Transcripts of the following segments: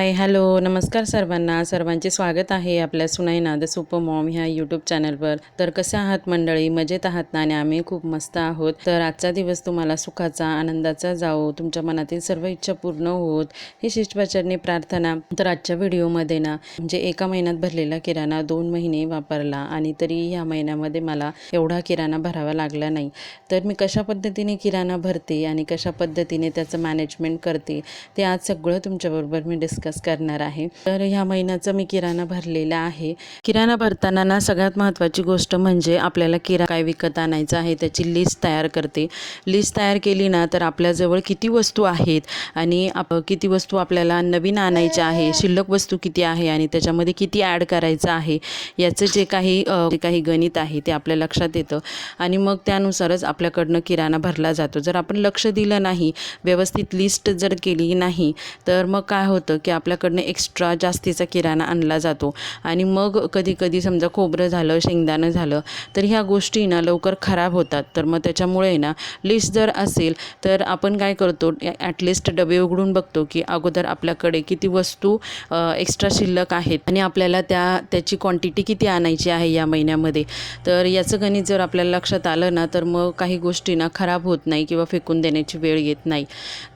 Hi hello नमस्कार सर्वांना. सर्वांचे स्वागत आहे आपल्या सुनाईना द सुपर मॉम ह्या यूट्यूब चॅनलवर तर कसे आहात मंडळी? मजेत आहात ना? आणि आम्ही खूप मस्त आहोत. तर आजचा दिवस तुम्हाला सुखाचा आनंदाचा जाओ तुमच्या मनातील सर्व इच्छा पूर्ण होत. ही शिष्टवाचरणी प्रार्थना तर आजच्या व्हिडिओमध्ये ना म्हणजे एका महिन्यात भरलेला किराणा दोन महिने वापरला आणि तरी ह्या महिन्यामध्ये मला एवढा किराणा भरावा लागला नाही. तर मी कशा पद्धतीने किराणा भरते आणि कशा पद्धतीने त्याचं मॅनेजमेंट करते ते आज सगळं तुमच्याबरोबर मी डिस्कस करणार आहे. तर ह्या महिन्याचा मी किराणा भरलेला आहे. किराणा भरताना ना सगळ्यात महत्त्वाची गोष्ट म्हणजे आपल्याला किरा काय विकत आणायचं आहे त्याची लिस्ट तयार करते. लिस्ट तयार केली ना तर आपल्याजवळ किती वस्तू आहेत आणि आप किती वस्तू आपल्याला नवीन आणायच्या आहे शिल्लक वस्तू किती आहे आणि त्याच्यामध्ये किती ॲड करायचं आहे याचं जे काही जे काही गणित आहे ते आपल्या लक्षात येतं. आणि मग त्यानुसारच आपल्याकडनं किराणा भरला जातो. जर आपण लक्ष दिलं नाही व्यवस्थित लिस्ट जर केली नाही तर मग काय होतं की आपल्याकडनं एक्स्ट्रा जास्तीचा किराणा आणला जातो. आणि मग कधी कधी समजा खोबरं झालं शेंगदाणं झालं तर ह्या गोष्टी ना लवकर खराब होतात. तर मग त्याच्यामुळे ना लिस्ट जर असेल तर आपण काय करतो ॲटलिस्ट डबे उघडून बघतो की अगोदर आपल्याकडे किती वस्तू एक्स्ट्रा शिल्लक आहेत आणि आपल्याला त्या त्याची क्वांटिटी किती आणायची आहे या महिन्यामध्ये. तर याचं गणित जर आपल्याला लक्षात आलं ना तर मग काही गोष्टी ना खराब होत नाही किंवा फेकून देण्याची वेळ येत नाही.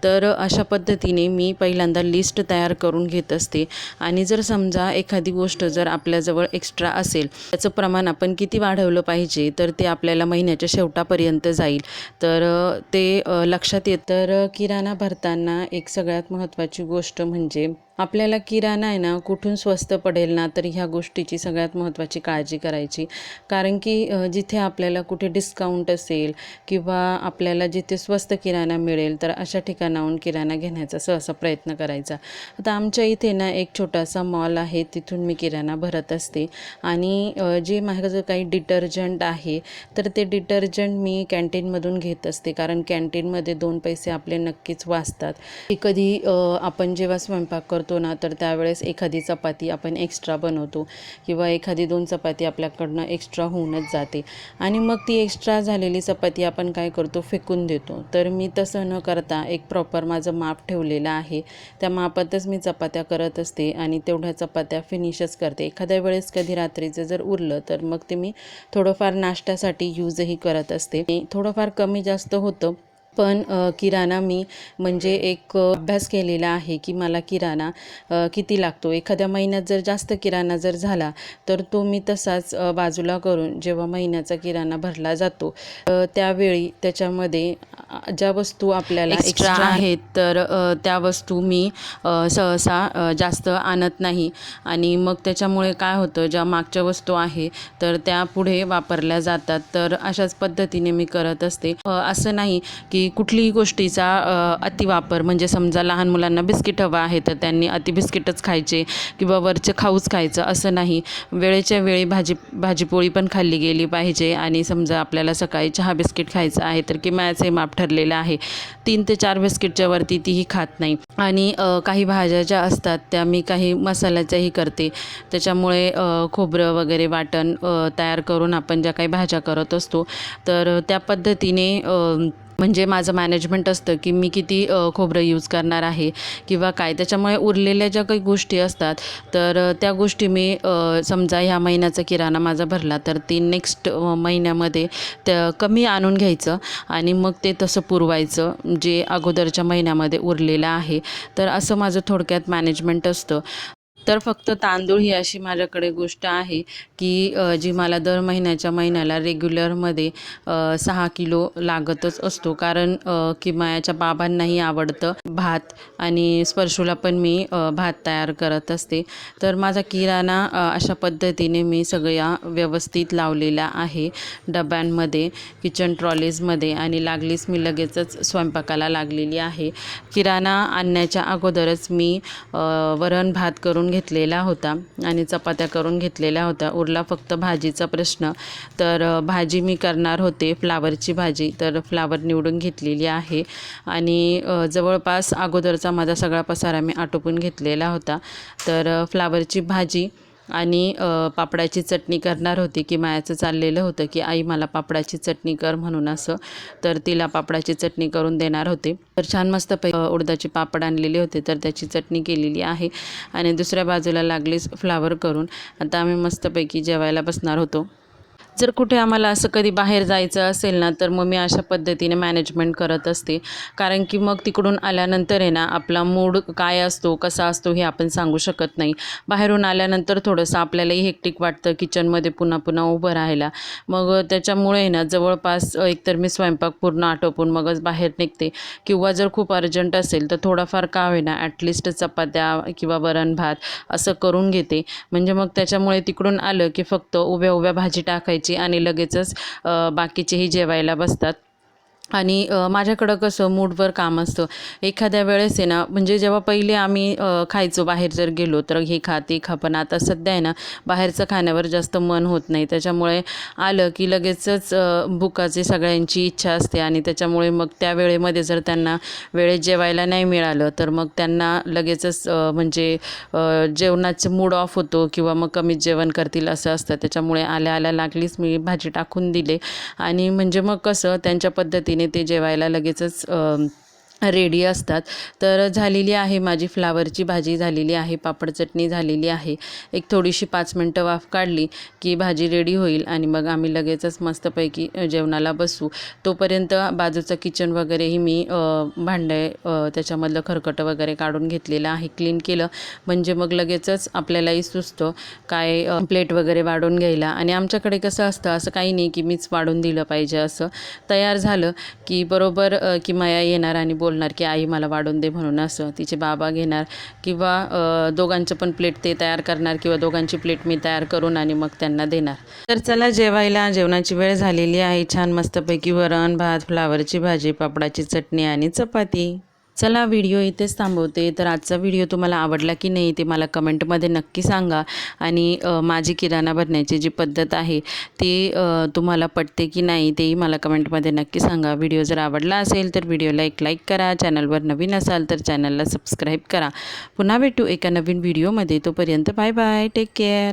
तर अशा पद्धतीने मी पहिल्यांदा लिस्ट तयार करून घेत असते. आणि जर समजा एखादी गोष्ट जर आपल्याजवळ एक्स्ट्रा असेल त्याचं प्रमाण आपण किती वाढवलं पाहिजे तर ते आपल्याला महिन्याच्या शेवटापर्यंत जाईल. तर ते लक्षात येतं. तर किराणा भरताना एक सगळ्यात महत्त्वाची गोष्ट म्हणजे आपल्याला किराणा आहे ना कुठून स्वस्त पडेल ना तर ह्या गोष्टीची सगळ्यात महत्त्वाची काळजी करायची. कारण की जिथे आपल्याला कुठे डिस्काउंट असेल किंवा आपल्याला जिथे स्वस्त किराणा मिळेल तर अशा ठिकाणाहून किराणा घेण्याचा सहसा प्रयत्न करायचा. आता आमच्या इथे ना एक छोटासा मॉल आहे तिथून मी किराणा भरत असते. आणि जे माझं काही डिटर्जंट आहे तर ते डिटर्जंट मी कॅन्टीनमधून घेत असते. कारण कॅन्टीनमध्ये दोन पैसे आपले नक्कीच वाचतात. की कधी आपण जेव्हा स्वयंपाक करतो ना तर त्यावेळेस एखादी चपाती आपण एक्स्ट्रा बनवतो किंवा एखादी दोन चपाती आपल्याकडनं एक्स्ट्रा होऊनच जाते. आणि मग ती एक्स्ट्रा झालेली चपाती आपण काय करतो फेकून देतो. तर मी तसं न करता एक प्रॉपर माझं माप ठेवलेलं आहे. त्या मापातच मी चपात्या करत असते आणि तेवढ्या चपात्या फिनिशच करते. एखाद्या वेळेस कधी रात्रीचं जर उरलं तर मग ते मी थोडंफार नाश्त्यासाठी यूजही करत असते. थोडंफार कमी जास्त होतं पण किराणा मी म्हणजे एक अभ्यास केलेला आहे की मला किराणा किती लागतो. एखाद्या महिन्यात जर जास्त किराणा जर झाला तर तो मी तसाच बाजूला करून जेव्हा महिन्याचा किराणा भरला जातो त्यावेळी त्याच्यामध्ये ज्या वस्तू आपल्याला एक्स्ट्रा आहेत तर त्या वस्तू मी सहसा जास्त आणत नाही. आणि मग त्याच्यामुळे काय होतं ज्या मागच्या वस्तू आहे तर त्या पुढे वापरल्या जातात. तर अशाच पद्धतीने मी करत असते. असं नाही की कुठलीही गोष्टीचा अतिवापर म्हणजे समजा लहान मुलांना बिस्किट हवं आहे तर त्यांनी अति बिस्किटच खायचे किंवा वरचे खाऊच खायचं असं नाही. वेळेच्या वेळी भाजी भाजीपोळी पण खाल्ली गेली पाहिजे आणि समजा आपल्याला सकाळी चहा बिस्किट खायचं आहे तर किमायाचे माप ठरलेलं आहे. तीन ते चार बिस्किटच्या वरती तीही खात नाही. आणि काही भाज्या ज्या असतात त्या मी काही मसाल्याच्याही करते. त्याच्यामुळे खोबरं वगैरे वाटण तयार करून आपण ज्या काही भाज्या करत असतो तर त्या पद्धतीने म्हणजे माझं मॅनेजमेंट असतं की मी किती खोबरं यूज करणार आहे किंवा काय. त्याच्यामुळे उरलेल्या ज्या काही गोष्टी असतात तर त्या गोष्टी मी समजा ह्या महिन्याचा किराणा माझा भरला तर ते नेक्स्ट महिन्यामध्ये त्या कमी आणून घ्यायचं आणि मग ते तसं पुरवायचं जे अगोदरच्या महिन्यामध्ये उरलेलं आहे. तर असं माझं थोडक्यात मॅनेजमेंट असतं. तर फक्त तांदूळ ही अशी माझ्याकडे गोष्ट आहे की जी मला दर महिन्याच्या महिन्याला रेग्युलरमध्ये सहा किलो लागतच असतो. कारण अ, किमायाच्या बाबांनाही आवडतं भात आणि स्पर्शूला पण मी भात तयार करत असते. तर माझा किराणा अशा पद्धतीने मी सगळ्या व्यवस्थित लावलेला आहे डब्यांमध्ये किचन ट्रॉलीजमध्ये आणि लागलीच मी लगेचच स्वयंपाकाला लागलेली आहे. किराणा आणण्याच्या अगोदरच मी वरण भात करून घेतलेला होता आणि चपात्या करून घेतलेल्या होत्या. उरला फक्त भाजीचा प्रश्न. तर भाजी मी करणार होते फ्लावरची भाजी. तर फ्लावर निवडून घेतलेली आहे. आणि जवळपास अगोदरचा माझा सगळा पसारा मी आटोपून घेतलेला होता. तर फ्लावरची भाजी आणि पापडाची चटणी करणार होती की मायाचं चाललेलं होतं की आई मला पापडाची चटणी कर म्हणून असं तर तिला पापडाची चटणी करून देणार होते. तर छान मस्त पै उडदाचे पापड आणलेले होते तर त्याची चटणी केलेली आहे. आणि दुसऱ्या बाजूला लागलीच फ्लावर करून. आता आम्ही मस्तपैकी जेवायला बसणार होतो. जर कुठे आम्हाला असं कधी बाहेर जायचं असेल ना तर मग मी अशा पद्धतीने मॅनेजमेंट करत असते. कारण की मग तिकडून आल्यानंतर आहे ना आपला मूड काय असतो कसा असतो हे आपण सांगू शकत नाही. बाहेरून आल्यानंतर थोडंसं आपल्यालाही हेक्टिक वाटतं किचनमध्ये पुन्हा पुन्हा उभं राहायला. मग त्याच्यामुळे आहे ना जवळपास एकतर मी स्वयंपाक पूर्ण आटोपून मगच बाहेर निघते. किंवा जर खूप अर्जंट असेल तर थोडाफार का होईना ॲटलिस्ट चपात्या किंवा वरण भात असं करून घेते. म्हणजे मग त्याच्यामुळे तिकडून आलं की फक्त उभ्या उभ्या भाजी टाकायची. आणि लगेचच बाकीचेही जेवायला बसतात. आणि माझ्याकडं कसं मूडवर काम असतं. एखाद्या वेळेस आहे ना म्हणजे जेव्हा पहिले आम्ही खायचो बाहेर जर गेलो तर हे खा ते खा. पण आता सध्या आहे ना बाहेरचं खाण्यावर जास्त मन होत नाही. त्याच्यामुळे आलं की लगेचच बुकाची भुकाची सगळ्यांची इच्छा असते. आणि त्याच्यामुळे मग त्या वेळेमध्ये जर त्यांना वेळेत जेवायला नाही मिळालं तर मग त्यांना लगेचच म्हणजे जेवणाचं मूड ऑफ होतो किंवा मग कमीच जेवण करतील असं असतं. त्याच्यामुळे आल्या आल्या लागलीच मी भाजी टाकून दिले. आणि म्हणजे मग कसं त्यांच्या तिने ते जेवायला लगेचच रेडी असतात. तर झालेली आहे माझी फ्लावरची भाजी झालेली आहे पापड चटणी झालेली आहे. एक थोडीशी पाच मिनटं वाफ काढली की भाजी रेडी होईल आणि मग आम्ही लगेचच मस्तपैकी जेवणाला बसू. तोपर्यंत बाजूचं किचन वगैरेही मी भांडे त्याच्यामधलं खरकटं वगैरे काढून घेतलेलं आहे क्लीन केलं. म्हणजे मग लगेचच आपल्यालाही सुचतं काय प्लेट वगैरे वाढून घ्यायला. आणि आमच्याकडे कसं असतं असं काही नाही की मीच वाढून दिलं पाहिजे असं तयार झालं की बरोबर की माया येणार आणि बोलणार की आई मला वाढून दे म्हणून असं तिचे बाबा घेणार किंवा दोघांचं पण प्लेट ते तयार करणार किंवा दोघांची प्लेट मी तयार करून आणि मग त्यांना देणार. तर चला जेवायला. जेवणाची वेळ झालेली आहे. छान मस्तपैकी वरण भात फ्लावरची भाजी पापडाची चटणी आणि चपाती. चला व्हिडिओ इथेच थांबवते. तर आजचा व्हिडिओ तुम्हाला आवडला की नाही ते मला कमेंटमध्ये नक्की सांगा. आणि माझी किराणा भरण्याची जी पद्धत आहे ती तुम्हाला पटते की नाही तेही मला कमेंटमध्ये नक्की सांगा. व्हिडिओ जर आवडला असेल तर व्हिडिओला एक लाईक करा. चॅनलवर नवीन असाल तर चॅनलला सबस्क्राईब करा. पुन्हा भेटू एका नवीन व्हिडिओमध्ये. तोपर्यंत बाय बाय. Take care.